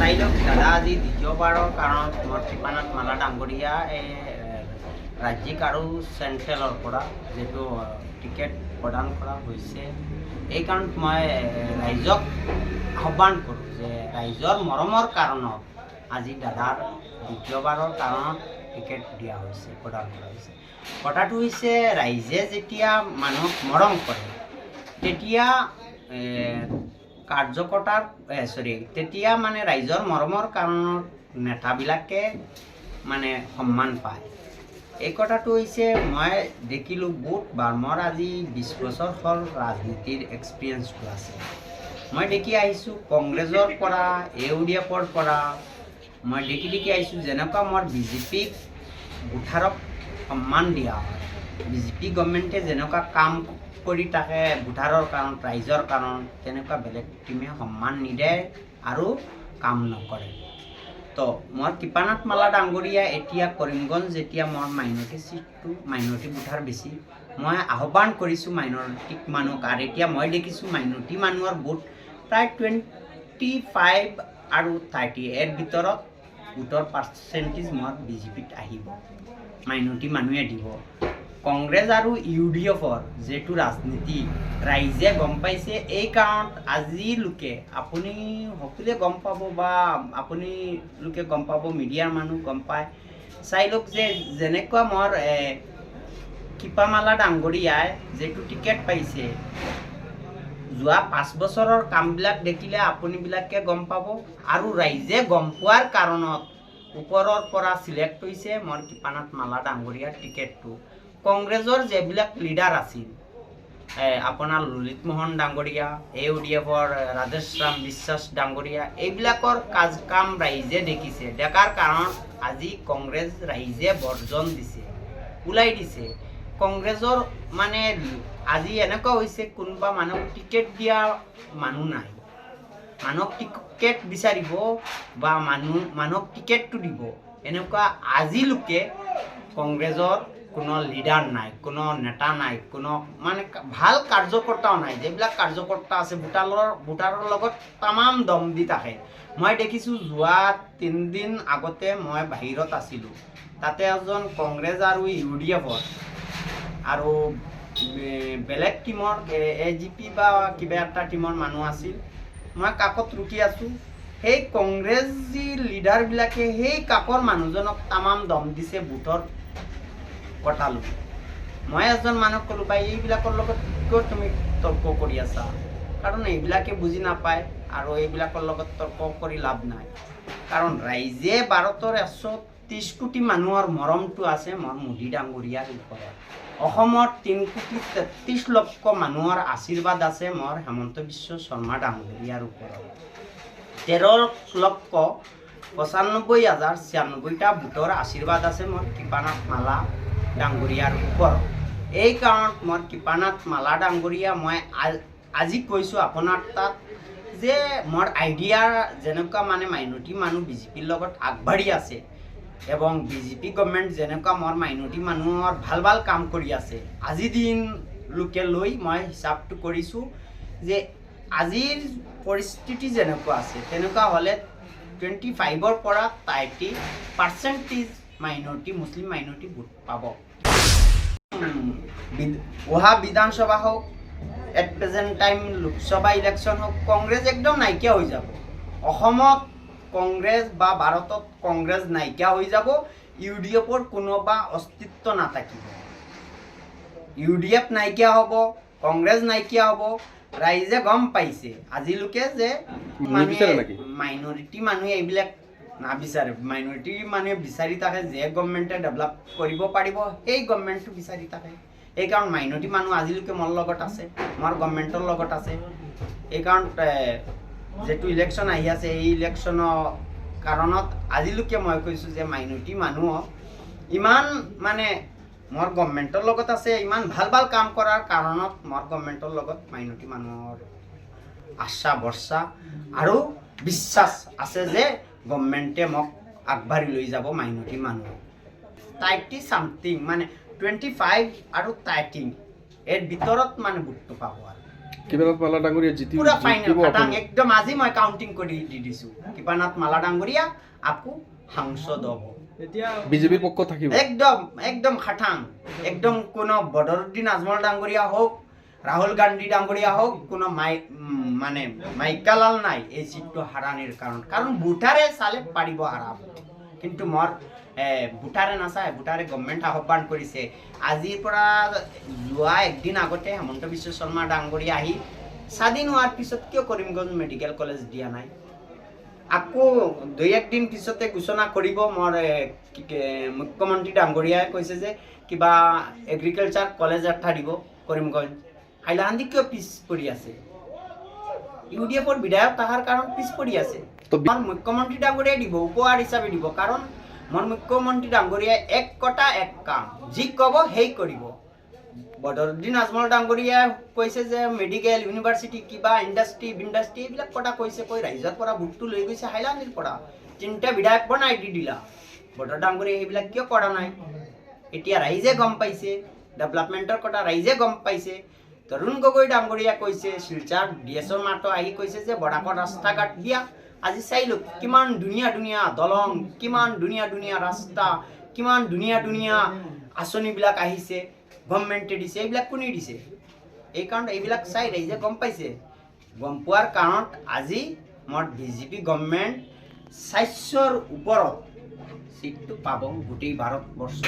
চাই লওক দাদা আজি দ্বিতীয়বাৰৰ কাৰণত মোৰ ঠিকনাত মালা ডাঙৰীয়া এই ৰাজ্যিক আৰু চেণ্ট্ৰেলৰ পৰা যিটো টিকেট প্ৰদান কৰা হৈছে। এই কাৰণত মই ৰাইজক আহ্বান কৰোঁ যে ৰাইজৰ মৰমৰ কাৰণত আজি দাদাৰ দ্বিতীয়বাৰৰ কাৰণত টিকেট দিয়া হৈছে, প্ৰদান কৰা হৈছে। কথাটো হৈছে, ৰাইজে যেতিয়া মানুহক মৰম কৰে, তেতিয়া কাৰ্যকৰ্তাৰ চৰি তেতিয়া মানে ৰাইজৰ মৰমৰ কাৰণত নেতাবিলাকে মানে সন্মান পায়। এই কথাটো হৈছে মই দেখিলোঁ বহুতবাৰ মোৰ আজি বিছ বছৰ হ'ল ৰাজনীতিৰ এক্সপিৰিয়েঞ্চটো আছে। মই দেখি আহিছোঁ কংগ্ৰেছৰ পৰা এ ডি এফৰ পৰা। মই দেখি দেখি আহিছোঁ যেনেকুৱা মোৰ বি জে পিক ভোটাৰক সন্মান দিয়া হয়। বি জে পি গভৰ্ণমেণ্টে যেনেকুৱা কাম কৰি থাকে, ভোটাৰৰ কাৰণ ৰাইজৰ কাৰণ, তেনেকুৱা বেলেগ টিমে সন্মান নিদিয়ে আৰু কাম নকৰে। তো মোৰ কৃপানাথ মালা ডাঙৰীয়া এতিয়া কৰিমগঞ্জ যেতিয়া মোৰ মাইনৰিটি চিটটো মাইনৰিটি ভোটাৰ বেছি, মই আহ্বান কৰিছোঁ মাইনৰিটিক মানুহক। আৰু এতিয়া মই দেখিছোঁ মাইনৰিটি মানুহৰ ভোট প্ৰায় টুৱেণ্টি ফাইভ আৰু থাৰ্টি এৰ ভিতৰত ভোটৰ পাৰ্চেণ্টেজ মোৰ বি জে পিত আহিব। মাইনৰিটি মানুহে দিব। কংগ্ৰেছ আৰু ইউ ডি এফৰ যিটো ৰাজনীতি, ৰাইজে গম পাইছে এই কাৰণত আজিলৈকে আপুনি সকলোৱে গম পাব বা আপুনি লোকে গম পাব, মিডিয়াৰ মানুহ গম পায়, চাই লওক যে যেনেকুৱা মোৰ কৃপামালা ডাঙৰীয়াই যিটো টিকেট পাইছে, যোৱা পাঁচ বছৰৰ কামবিলাক দেখিলে আপুনিবিলাকে গম পাব আৰু ৰাইজে গম পোৱাৰ কাৰণত ওপৰৰ পৰা চিলেক্ট হৈছে মোৰ কৃপানাথ মালা ডাঙৰীয়াৰ টিকেটটো। কংগ্ৰেছৰ যিবিলাক লিডাৰ আছিল আপোনাৰ ললিত মোহন ডাঙৰীয়া এ ইউ ডি এফৰ ৰাজেশ ৰাম বিশ্বাস ডাঙৰীয়া, এইবিলাকৰ কাজ কাম ৰাইজে দেখিছে। দেখাৰ কাৰণত আজি কংগ্ৰেছ ৰাইজে বৰ্জন দিছে, ওলাই দিছে। কংগ্ৰেছৰ মানে আজি এনেকুৱা হৈছে, কোনোবা মানুহক টিকেট দিয়া মানুহ নাই। মানুহক টিকেট বিচাৰিব বা মানুহ, মানুহক টিকেটটো দিব। এনেকুৱা আজিলৈকে কংগ্ৰেছৰ কোনো লিডাৰ নাই, কোনো নেতা নাই, কোনো মানে ভালো কাৰ্যকৰ্তাও নাই। যিবিলাক কাৰ্যকৰ্তা আছে, ভোটাৰৰ ভোটাৰৰ লগত তামাম দম দি থাকে। মই দেখিছোঁ, যোৱা তিনিদিন আগতে মই বাহিৰত আছিলোঁ। তাতে এজন কংগ্ৰেছ আৰু ইউ ডি এফৰ আৰু বেলেগ টীমৰ, এ জি পি বা কিবা এটা টীমৰ মানুহ আছিল। মই কাকত ৰখি আছোঁ। সেই কংগ্ৰেছী লিডাৰবিলাকে সেই কাকৰ মানুহজনক তামাম দম দিছে, ভোটৰ কটালোঁ। মই এজন মানুহক ক'লোঁ পাই এইবিলাকৰ লগত কিয় তুমি তৰ্ক কৰি আছা? কাৰণ এইবিলাকে বুজি নাপায় আৰু এইবিলাকৰ লগত তৰ্ক কৰি লাভ নাই। কাৰণ ৰাইজে ভাৰতৰ এশ ত্ৰিছ কোটি মানুহৰ মৰমটো আছে মোৰ মোদী ডাঙৰীয়াৰ ওপৰত অসমৰ তিনি কোটি তেত্ৰিছ লক্ষ মানুহৰ আশীৰ্বাদ আছে, মোৰ হেমন্ত বিশ্ব শৰ্মা ডাঙৰীয়াৰ ওপৰত। তেৰ লক্ষ পঁচানব্বৈ হাজাৰ ছিয়ানব্বৈটা ভোটৰ আশীৰ্বাদ আছে, মোৰ কৃপানাথ মালা। ডাঙৰীয়াৰ ওপৰত এই কাৰণত মই কৃপানাথ মালা ডাঙৰীয়া মই আজি কৈছোঁ আপোনাৰ তাত যে মোৰ আইডিয়া যেনেকুৱা মানে মাইনৰিটি মানুহ বি জে পিৰ লগত আগবাঢ়ি আছে এবং বি জে পি গভৰ্ণমেণ্ট যেনেকুৱা মোৰ মাইনৰিটি মানুহৰ ভালো ভালো কাম কৰি আছে। আজি দিনলৈকে লৈ মই হিচাপটো কৰিছোঁ যে আজিৰ পৰিস্থিতি যেনেকুৱা আছে, তেনেকুৱা হ'লে টুৱেণ্টি ফাইভৰ পৰা থাৰ্টি পাৰ্চেণ্টেজ মাইনৰিটি মুছলিম মাইনৰিটি ভোট পাব। অহা বিধানসভা হওক at present time Lok Sabha election হওক কংগ্ৰেছ একদম নাইকিয়া হৈ যাব। অসমত কংগ্ৰেছ বা ভাৰতত কংগ্ৰেছ নাইকিয়া হৈ যাব ইউ ডি এফৰ কোনোবা অস্তিত্ব নাথাকিব। ইউ ডি এফ নাইকিয়া হ'ব কংগ্ৰেছ নাইকিয়া হ'ব ৰাইজে গম পাইছে। আজিলৈকে যে? মাইনৰিটি মানুহে এইবিলাক নাবিচাৰে মাইনৰিটি মানুহে বিচাৰি থাকে যে গভৰ্ণমেণ্টে ডেভেলপ কৰিব পাৰিব, সেই গভৰ্ণমেণ্টটো বিচাৰি থাকে। সেইকাৰণ মাইনৰিটি মানুহ আজিলৈকে মোৰ লগত আছে, মোৰ গভৰ্ণমেণ্টৰ লগত আছে। সেইকাৰণ যিটো ইলেকশ্যন আহি আছে, এই ইলেকশ্যনৰ কাৰণত আজিলৈকে মই কৈছোঁ যে মাইনৰিটি মানুহক ইমান মানে মোৰ গভৰ্ণমেণ্টৰ লগত আছে, ইমান ভালো ভালো কাম কৰাৰ কাৰণত মোৰ গভৰ্ণমেণ্টৰ লগত মাইনৰিটি মানুহৰ আশা ভৰসা আৰু বিশ্বাস আছে যে গভৰ্ণমেণ্টে মোক আগবাঢ়ি লৈ যাব মাইনৰিটি মানুহক থাৰ্টি চামথিং মানে টুৱেণ্টি ফাইভ আৰু থাৰ্টি এৰ ভিতৰত মানে ভোটটো পাব আৰু। কিমানত মালা ডাঙৰীয়া জিতি পুৰা ফাইনেল খাটাং একদম আজি মই কাউণ্টিং কৰি দি দিছোঁ। কৃপানাথ মালা ডাঙৰীয়া আকৌ সাংসদ হ'ব। বিজেপিৰ পক্ষ থাকিব। একদম একদম খাটাং। একদম কোনো বদৰুদ্দিন আজমল ডাঙৰীয়া হোক ৰাহুল গান্ধী ডাঙৰীয়া হোক কোনো মানে মাইকালাল নাই এই চিটটো হাৰানিৰ কাৰণ কাৰণ ভোটাৰে চালে পাৰিব হাৰাব কিন্তু মোৰ এ, ভোটাৰে নাচায় ভোটাৰে গভমেণ্ট আহ্বান কৰিছে। আজিৰ পৰা যোৱা একদিন আগতে হেমন্ত বিশ্ব শৰ্মা ডাঙৰীয়া আহি স্বাধীন হোৱাৰ পিছত কিয় কৰিমগঞ্জ মেডিকেল কলেজ দিয়া নাই? আকৌ দুই একদিন পিছতে ঘোষণা কৰিব মোৰ মুখ্যমন্ত্ৰী ডাঙৰীয়াই কৈছে যে কিবা এগ্ৰিকালচাৰ কলেজ এটা দিব কৰিমগঞ্জ। হাইলাকান্দি কিয় পিছ পৰি আছে। ইউ ডি এফৰ বিধায়ক থকাৰ কাৰণ পিছ পৰি আছে। মোৰ মুখ্যমন্ত্ৰী ডাঙৰীয়াই দিব উপহাৰ হিচাপে দিব কাৰণ মোৰ মুখ্যমন্ত্ৰী ডাঙৰীয়াই এক কটা এক কাম যি ক'ব সেই কৰিব। বদৰুদ্দিন আজমল ডাঙৰীয়াই কৈছে যে মেডিকেল ইউনিভাৰ্চিটি কিবা ইণ্ডাষ্ট্ৰি ইণ্ডাষ্ট্ৰি এইবিলাক কথা কৈছে কৈ ৰাইজৰ পৰা ভোটটো লৈ গৈছে হাইলাকান্দিৰ পৰা। তিনিটা বিধায়ক বনাই দি দিলা। বদৰ ডাঙৰীয়াই সেইবিলাক কিয় কৰা নাই? এতিয়া ৰাইজে গম পাইছে ডেভেলপমেণ্টৰ কথা ৰাইজে গম পাইছে। তৰুণ গগৈ ডাঙৰীয়া কৈছে, শিলচাৰ ডি এছৰ মাতো আহি কৈছে যে বৰাকত ৰাস্তা ঘাট দিয়া, আজি চাইলো কিমান ধুনীয়া ধুনীয়া দলং, কিমান ধুনীয়া ধুনীয়া ৰাস্তা, কিমান ধুনীয়া ধুনীয়া আঁচনিবিলাক আহিছে গভৰ্ণমেণ্টে দিছে, এইবিলাক কোনে দিছে? এই কাৰণত এইবিলাক চাই ৰাইজে গম পাইছে। গম পোৱাৰ কাৰণত আজি মোৰ বিজেপি গভৰ্ণমেণ্ট স্বাস্থ্যৰ ওপৰত চিটটো পাব গোটেই ভাৰতবৰ্ষ